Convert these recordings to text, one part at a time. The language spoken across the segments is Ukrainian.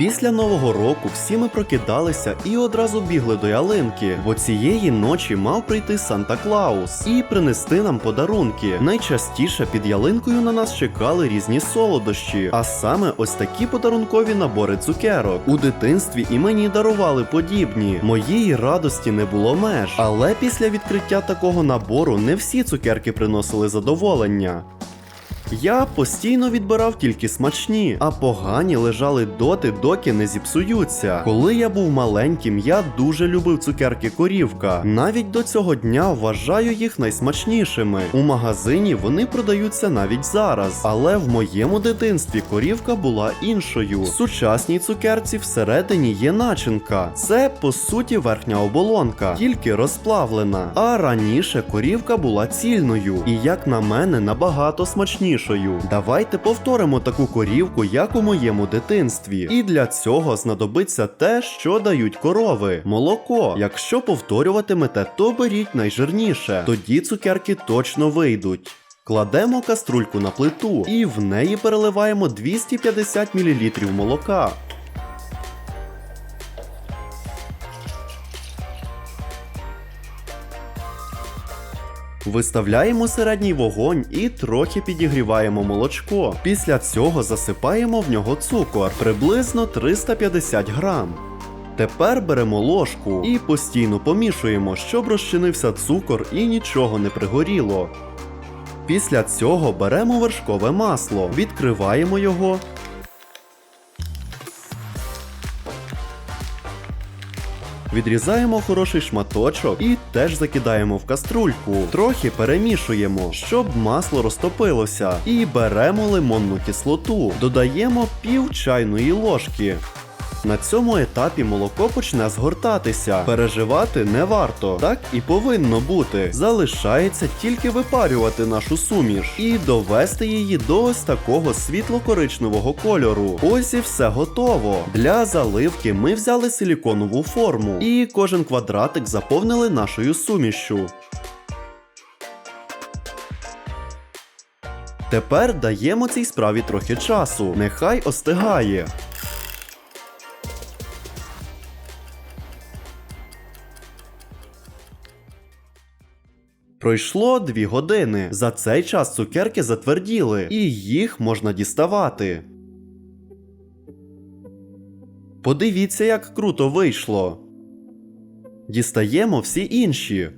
Після нового року всі ми прокидалися і одразу бігли до ялинки, бо цієї ночі мав прийти Санта Клаус і принести нам подарунки. Найчастіше під ялинкою на нас чекали різні солодощі, а саме ось такі подарункові набори цукерок. У дитинстві і мені дарували подібні. Моєї радості не було меж, але після відкриття такого набору не всі цукерки приносили задоволення. Я постійно відбирав тільки смачні, а погані лежали доти, доки не зіпсуються. Коли я був маленьким, я дуже любив цукерки корівка. Навіть до цього дня вважаю їх найсмачнішими. У магазині вони продаються навіть зараз. Але в моєму дитинстві корівка була іншою. В сучасній цукерці всередині є начинка. Це по суті верхня оболонка, тільки розплавлена. А раніше корівка була цільною, і як на мене, набагато смачнішою. Давайте повторимо таку корівку, як у моєму дитинстві. І для цього знадобиться те, що дають корови молоко. Якщо повторюватимете, то беріть найжирніше, тоді цукерки точно вийдуть. Кладемо каструльку на плиту і в неї переливаємо 250 мл молока. Виставляємо середній вогонь і трохи підігріваємо молочко. Після цього засипаємо в нього цукор приблизно 350 грам. Тепер беремо ложку і постійно помішуємо, щоб розчинився цукор і нічого не пригоріло. Після цього беремо вершкове масло, відкриваємо його. Відрізаємо хороший шматочок і теж закидаємо в каструльку. Трохи перемішуємо, щоб масло розтопилося. І беремо лимонну кислоту. Додаємо пів чайної ложки. На цьому етапі молоко почне згортатися. Переживати не варто. Так і повинно бути. Залишається тільки випарювати нашу суміш і довести її до ось такого світло-коричневого кольору. Ось і все готово. Для заливки ми взяли силіконову форму і кожен квадратик заповнили нашою сумішшю. Тепер даємо цій справі трохи часу. Нехай остигає. Пройшло дві години. За цей час цукерки затверділи, і їх можна діставати. Подивіться, як круто вийшло. Дістаємо всі інші.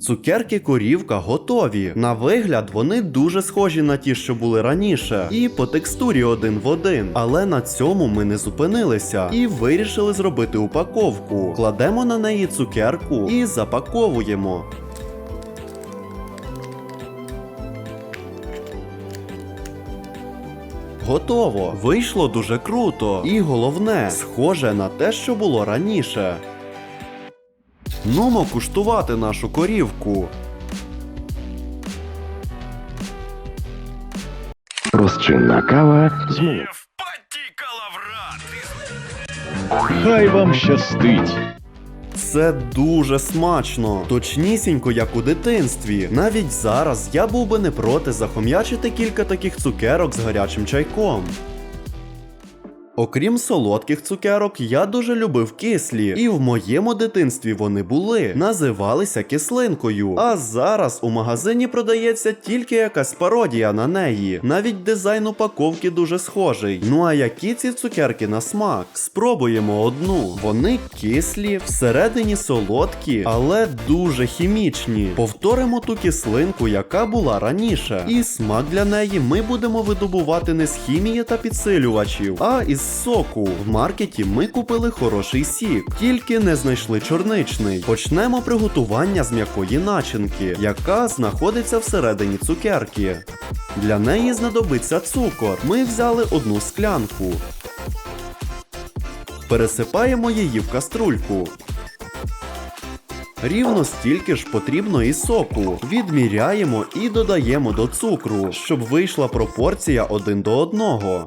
Цукерки корівка готові. На вигляд вони дуже схожі на ті, що були раніше, і по текстурі один в один. Але на цьому ми не зупинилися і вирішили зробити упаковку. Кладемо на неї цукерку і запаковуємо. Готово! Вийшло дуже круто. І головне, схоже на те, що було раніше. Нумо куштувати нашу корівку. Розчинна кава з. Хай вам щастить! Це дуже смачно, точнісінько, як у дитинстві. Навіть зараз я був би не проти захом'ячити кілька таких цукерок з гарячим чайком. Окрім солодких цукерок, я дуже любив кислі, і в моєму дитинстві вони були, називалися кислинкою. А зараз у магазині продається тільки якась пародія на неї. Навіть дизайн упаковки дуже схожий. Ну а які ці цукерки на смак? Спробуємо одну. Вони кислі, всередині солодкі, але дуже хімічні. Повторимо ту кислинку, яка була раніше. І смак для неї ми будемо видобувати не з хімії та підсилювачів, а із соку. В маркеті ми купили хороший сік, тільки не знайшли чорничний. Почнемо приготування з м'якої начинки, яка знаходиться всередині цукерки. Для неї знадобиться цукор. Ми взяли одну склянку. Пересипаємо її в каструльку. Рівно стільки ж потрібно і соку. Відміряємо і додаємо до цукру, щоб вийшла пропорція один до одного.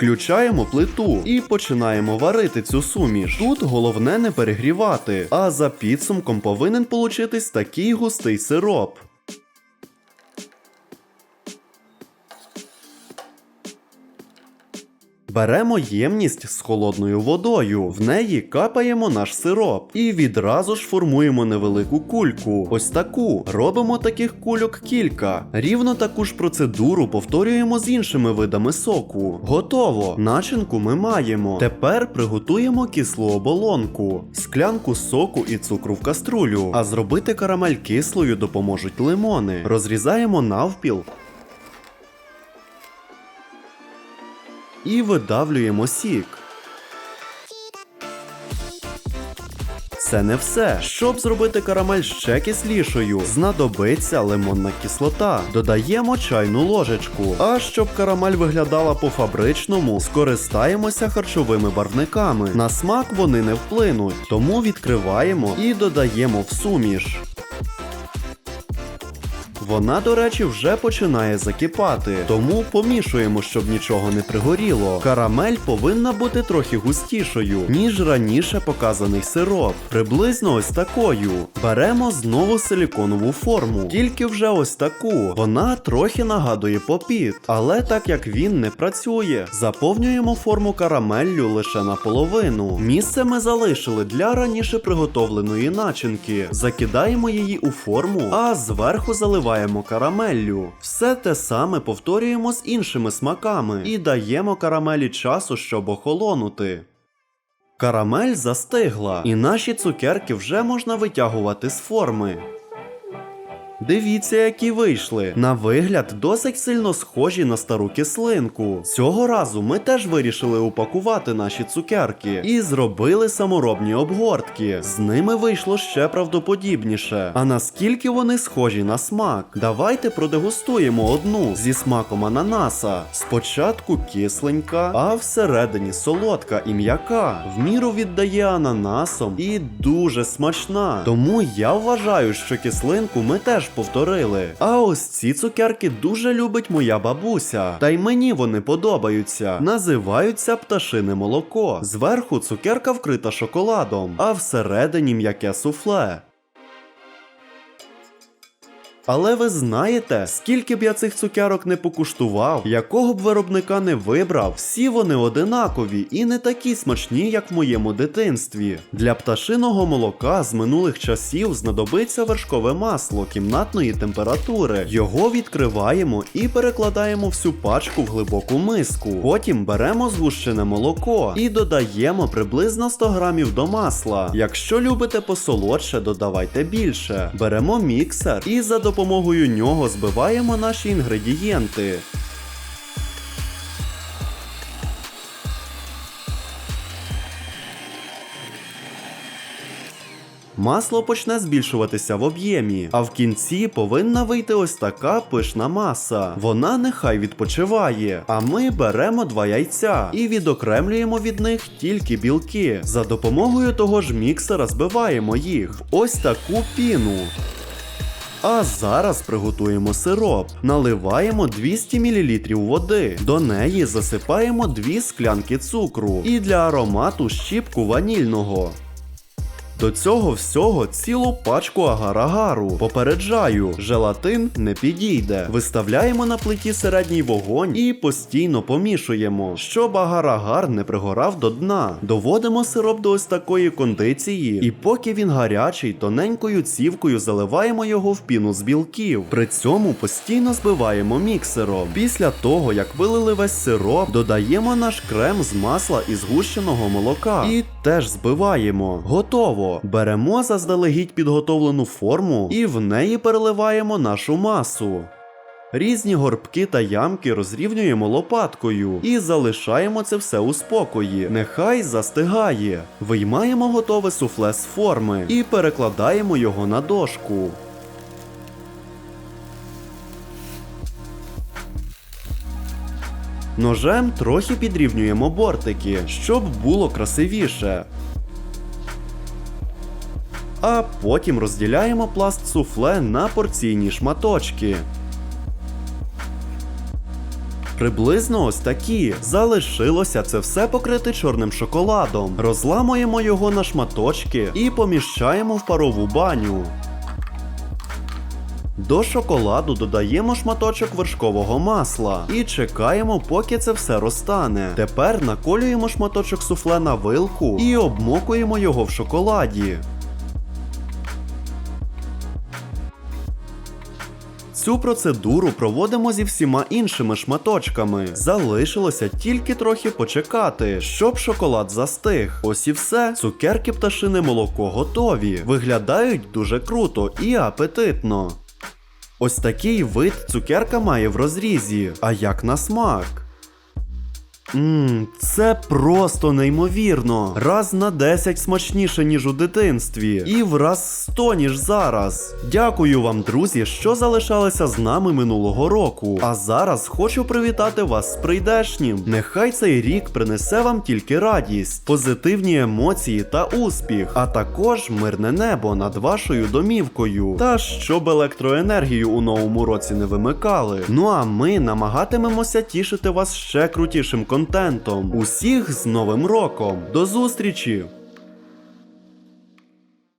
Включаємо плиту і починаємо варити цю суміш. Тут головне не перегрівати, а за підсумком повинен получитись такий густий сироп. Беремо ємність з холодною водою, в неї капаємо наш сироп і відразу ж формуємо невелику кульку. Ось таку. Робимо таких кульок кілька. Рівно таку ж процедуру повторюємо з іншими видами соку. Готово. Начинку ми маємо. Тепер приготуємо кислу оболонку, склянку соку і цукру в каструлю. А зробити карамель кислою допоможуть лимони. Розрізаємо навпіл. І видавлюємо сік. Це не все. Щоб зробити карамель ще кислішою, знадобиться лимонна кислота. Додаємо чайну ложечку. А щоб карамель виглядала по-фабричному, скористаємося харчовими барвниками. На смак вони не вплинуть, тому відкриваємо і додаємо в суміш. Вона, до речі, вже починає закипати, тому помішуємо, щоб нічого не пригоріло. Карамель повинна бути трохи густішою, ніж раніше показаний сироп. Приблизно ось такою. Беремо знову силіконову форму, тільки вже ось таку. Вона трохи нагадує попіт, але так як він не працює, заповнюємо форму карамеллю лише наполовину. Місце ми залишили для раніше приготовленої начинки. Закидаємо її у форму, а зверху заливаємо карамеллю. Все те саме повторюємо з іншими смаками і даємо карамелі часу, щоб охолонути. Карамель застигла, і наші цукерки вже можна витягувати з форми. Дивіться, які вийшли. На вигляд досить сильно схожі на стару кислинку. Цього разу ми теж вирішили упакувати наші цукерки і зробили саморобні обгортки. З ними вийшло ще правдоподібніше. А наскільки вони схожі на смак? Давайте продегустуємо одну зі смаком ананаса. Спочатку кисленька, а всередині солодка і м'яка. В міру віддає ананасом і дуже смачна. Тому я вважаю, що кислинку ми теж повторили. А ось ці цукерки дуже любить моя бабуся. Та й мені вони подобаються. Називаються пташине молоко. Зверху цукерка вкрита шоколадом, а всередині м'яке суфле. Але ви знаєте, скільки б я цих цукерок не покуштував, якого б виробника не вибрав, всі вони одинакові і не такі смачні, як в моєму дитинстві. Для пташиного молока з минулих часів знадобиться вершкове масло кімнатної температури. Його відкриваємо і перекладаємо всю пачку в глибоку миску. Потім беремо згущене молоко і додаємо приблизно 100 грамів до масла. Якщо любите посолодше, додавайте більше. Беремо міксер і за допомогою нього збиваємо наші інгредієнти. Масло почне збільшуватися в об'ємі, а в кінці повинна вийти ось така пишна маса. Вона нехай відпочиває. А ми беремо два яйця і відокремлюємо від них тільки білки. За допомогою того ж міксера збиваємо їх в ось таку піну. А зараз приготуємо сироп. Наливаємо 200 мл води. До неї засипаємо 2 склянки цукру і для аромату щіпку ванільного. До цього всього цілу пачку агар-агару. Попереджаю, желатин не підійде. Виставляємо на плиті середній вогонь і постійно помішуємо, щоб агар-агар не пригорав до дна. Доводимо сироп до ось такої кондиції, і поки він гарячий, тоненькою цівкою заливаємо його в піну з білків. При цьому постійно збиваємо міксером. Після того, як вилили весь сироп, додаємо наш крем з масла і згущеного молока. І теж збиваємо. Готово. Беремо заздалегідь підготовлену форму і в неї переливаємо нашу масу. Різні горбки та ямки розрівнюємо лопаткою і залишаємо це все у спокої. Нехай застигає. Виймаємо готове суфле з форми і перекладаємо його на дошку. Ножем трохи підрівнюємо бортики, щоб було красивіше. А потім розділяємо пласт суфле на порційні шматочки. Приблизно ось такі. Залишилося це все покрити чорним шоколадом. Розламуємо його на шматочки і поміщаємо в парову баню. До шоколаду додаємо шматочок вершкового масла і чекаємо, поки це все розтане. Тепер наколюємо шматочок суфле на вилку і обмокуємо його в шоколаді. Цю процедуру проводимо зі всіма іншими шматочками. Залишилося тільки трохи почекати, щоб шоколад застиг. Ось і все. Цукерки пташини молоко готові. Виглядають дуже круто і апетитно. Ось такий вид цукерка має в розрізі. А як на смак? Ммм, це просто неймовірно. Раз на 10 смачніше, ніж у дитинстві. І в раз 100, ніж зараз. Дякую вам, друзі, що залишалися з нами минулого року. А зараз хочу привітати вас з прийдешнім. Нехай цей рік принесе вам тільки радість, позитивні емоції та успіх, а також мирне небо над вашою домівкою. Та щоб електроенергію у новому році не вимикали. Ну а ми намагатимемося тішити вас ще крутішим контентом. Усіх з Новим роком. До зустрічі!